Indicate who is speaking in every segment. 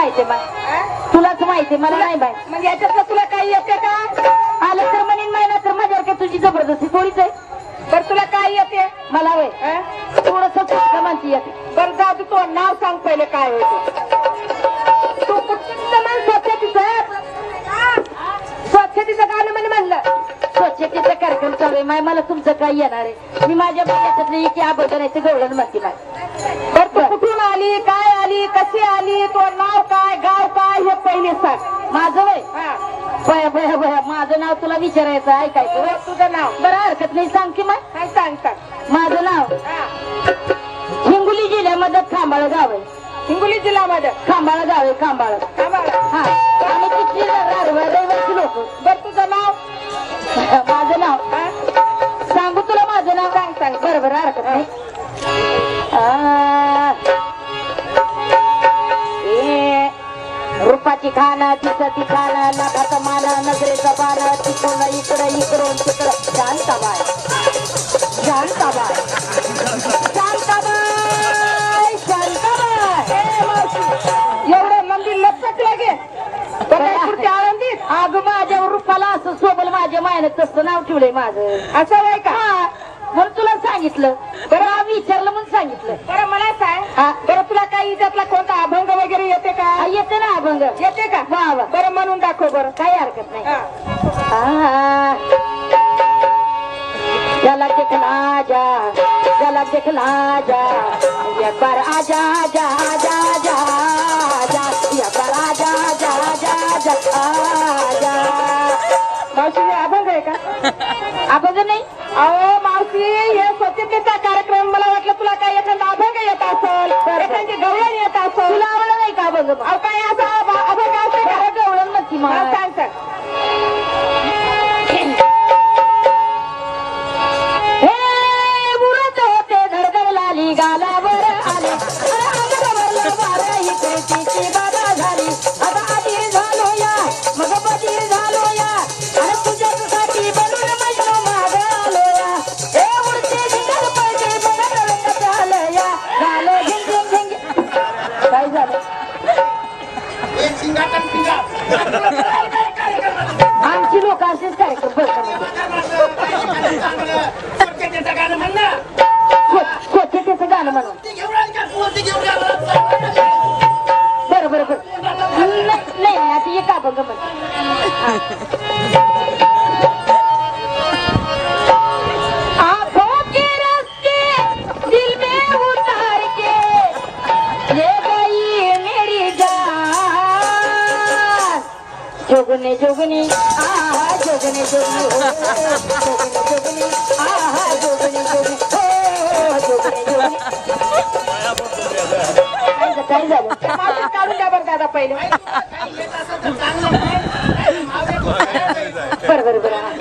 Speaker 1: माहितीये मा
Speaker 2: हा?
Speaker 1: तुलाच माहितीये मला नाही माहिती
Speaker 2: म्हणजे याच्यातलं तुला काही येते का?
Speaker 1: आलं तर म्हणेन महिना तर माझ्यावर काय तुझी जबरदस्ती थोडीच आहे.
Speaker 2: बरं तुला काय येते?
Speaker 1: मला वय? थोडस म्हणती येते.
Speaker 2: बरं जा तू तो नाव सांग पहिले काय होते तू. कुठलं म्हण स्वच्छतेचं? स्वच्छतेचं गाणं म्हणे म्हणलं.
Speaker 1: स्वच्छतेचा कार्यक्रम चालू आहे माय मला तुमचं काय येणार आहे? मी माझ्या याच्यातले की अबोधन आहे ते गवळण म्हणते माय.
Speaker 2: बरं तू कुठून आली? काय आली कशी आली तो नाव काय गाव काय हे पहिले सांग.
Speaker 1: माझं वय?
Speaker 2: हा.
Speaker 1: बया बया बया माझं नाव तुला विचारायचं ऐकायचं. वय
Speaker 2: बरं, तुझं नाव.
Speaker 1: बरं हरकत नाही. सांग की माय
Speaker 2: हा, सांग सांग.
Speaker 1: माझं नाव?
Speaker 2: हा.
Speaker 1: हिंगोली जिल्ह्यामध्ये खांबाळ गाव आहे.
Speaker 2: हिंगोली जिल्ह्यामध्ये
Speaker 1: खांबाळ गाव आहे खांबाळ.
Speaker 2: हा.
Speaker 1: हा. आम्ही तिथली राडवा रहिवासी लोक.
Speaker 2: बरं तुझं नाव?
Speaker 1: माझं नाव?
Speaker 2: हा?
Speaker 1: सांगू तुला माझं नाव?
Speaker 2: सांग सांग.
Speaker 1: बरं बरं हरकत नाही. आ, खाना तिचं खाना नाकाचा माना नजरेचा बाणा तिकडून इकडं इकडून तिकडं.
Speaker 2: ए, मावशी, एवढं मंदिर लक्षात लागे. काय आळंदीत
Speaker 1: अगं माझ्या रूपाला असं सोबल माझ्या मायनं तसं नाव ठेवलंय माझं.
Speaker 2: असं आहे का?
Speaker 1: हा म्हणून तुला सांगितलं. बरं विचारलं म्हणून सांगितलं.
Speaker 2: बरं मला सांग.
Speaker 1: हा
Speaker 2: बरं काही त्यातला कोणता अभंग वगैरे येते का?
Speaker 1: येते ना अभंग.
Speaker 2: येते का?
Speaker 1: वा वा.
Speaker 2: बरं म्हणून दाखव बरं.
Speaker 1: काही हरकत नाही. दिखला जा दिखला जा. ये पर आजा ये पर आजा आजा आजा आजा
Speaker 2: मावशी हे अभंग आहे का?
Speaker 1: अभंग नाही.
Speaker 2: अहो मावशी हे
Speaker 1: मग?
Speaker 2: अहो काय असा? अभ- अभंग असं? का
Speaker 1: खरं गवळण म्हणती
Speaker 2: मला सांग सांग.
Speaker 1: हे उडत होते गालावर आले. अरे बाधा झाली. आता अधीर झालो या मग बधीर झालो या. अरे तुझ्यासाठी बनून मजनू माग आलो या. हे उडते बघ झालं या. झालं झिंग झिंग झिंग. काय झालं? आमची लोक असेच कार्यक्रम बघतात स्वच्छतेचं गाणं म्हणून जोगने जोगने आहा जोगने जोगने हो जोगने जोगने आहा जोगने जोगने हो जोगने जोगने काय झालं? काय
Speaker 2: काढून द्या बरं दादा पहिले
Speaker 1: बरं बरं बरं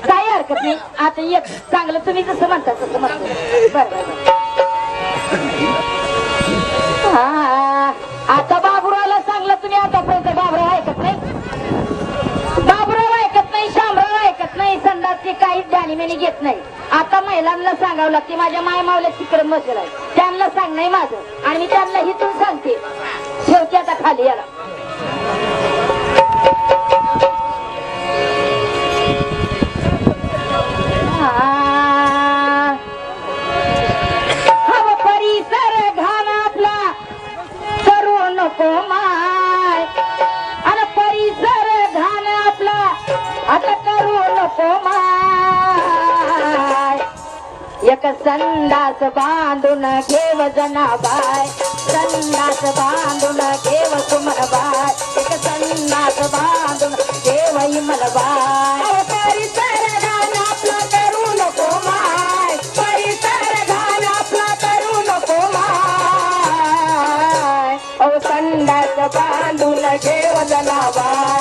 Speaker 1: काही हरकत नाही आता एक चांगलं तुम्ही जसं म्हणता तसं म्हणता बरं बरं मी काहीच ध्यानीमेनी घेत नाही. आता महिलांना सांगावं लागते माझ्या माय मावल्या तिकडे बसेल आहे त्यांना सांगणं माझं. आणि मी त्यांना हिथून सांगते. शेवटी आता खाली याला. एक संडास बांधून घेव जनाबाय संडास बांधून घेव सुमनबाय एक संडास बांधून घेव इमनबाय परिसर घाण आपला करू नको माय. परिसर घाण आपला करू नको माय. ओ संडास बांधून घेव जनाबाय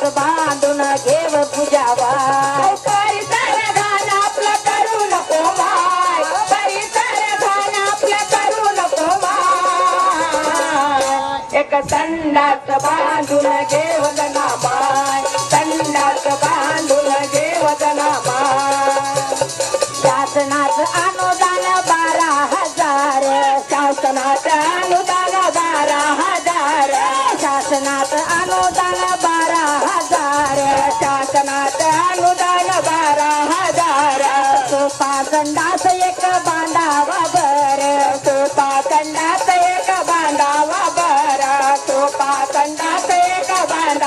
Speaker 1: पात्र बांधून घेव पूजावा एक बांधून घेव माय संडास बांधून घेव माय अनुदान बारा हजार. शासनाचं अनुदान बारा
Speaker 2: हजार. शासनाचं अनुदान बारा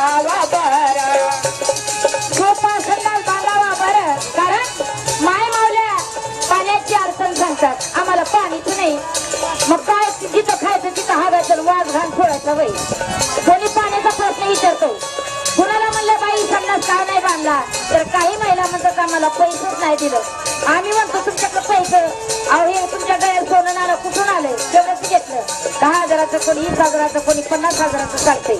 Speaker 2: बांधावा बर.
Speaker 1: सोपा संडास बांधावा बर. कारण माय मावल्या पाण्याची अडचण सांगतात. आम्हाला पाणीच नाही. मग काय जिथं खायचं तिथं हागायचं वाघ घाण फोडायचं वय. कोणी पाण्याचा प्रश्न विचारतो. कुणाला म्हणलं बाई संडास का नाही बांधला? तर काही महिला म्हणतात आम्हाला पैसेच नाही दिलं. आम्ही म्हणतो तुमच्याकडे पैसे? अहो हे तुमच्या गळ्यात सोनं नाणं कुठून आलंय? तेवढंच घेतलं. दहा हजाराचं कोणी वीस हजाराचं कोणी पन्नास हजाराचं चालतंय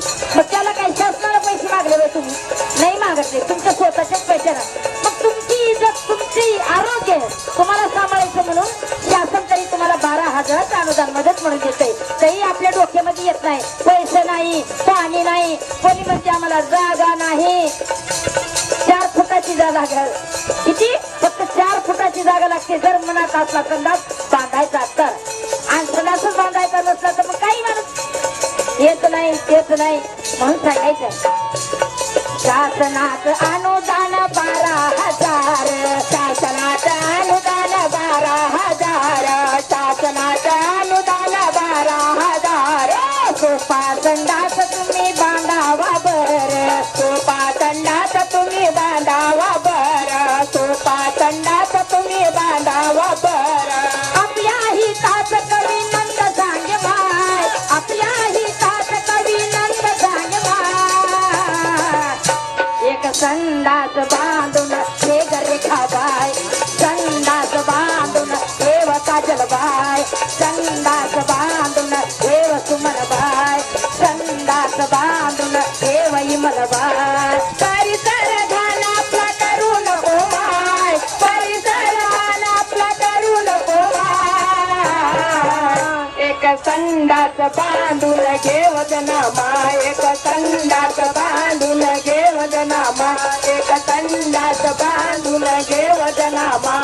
Speaker 1: मदत म्हणून देतंय तरी आपल्या डोक्यामध्ये येत नाही. पैसे नाही पाणी नाही कोणी म्हणते आम्हाला जागा नाही. चार फुटाची जागा घ्या. किती? फक्त चार फुटाची जागा लागते. जर मनात असला संडास बांधायचा तर. आणि संडासच बांधायचा नसला तर मग काही माणूस येत नाही तेच नाही. म्हणून सांगायचं शासनात अनुदान बारा हजार.
Speaker 2: बारा हजार
Speaker 1: सोपा संडास तुम्ही बांधावा बर
Speaker 2: सोपा संडास तुम्ही बांधावा बर. सोपा संडास तुम्ही बांधावा बर.
Speaker 1: आपल्या हितात कवी नंद सांगे भाय आपल्या हितात कवी नंद सांगे भाय एक संडास बांधून हे रेखा बाय संडास बांधून देव काजल बाय
Speaker 2: संडास बांधून घेव जनामा एक संडास बांधून घेव जनामा एक संडास बांधून घेव जनामा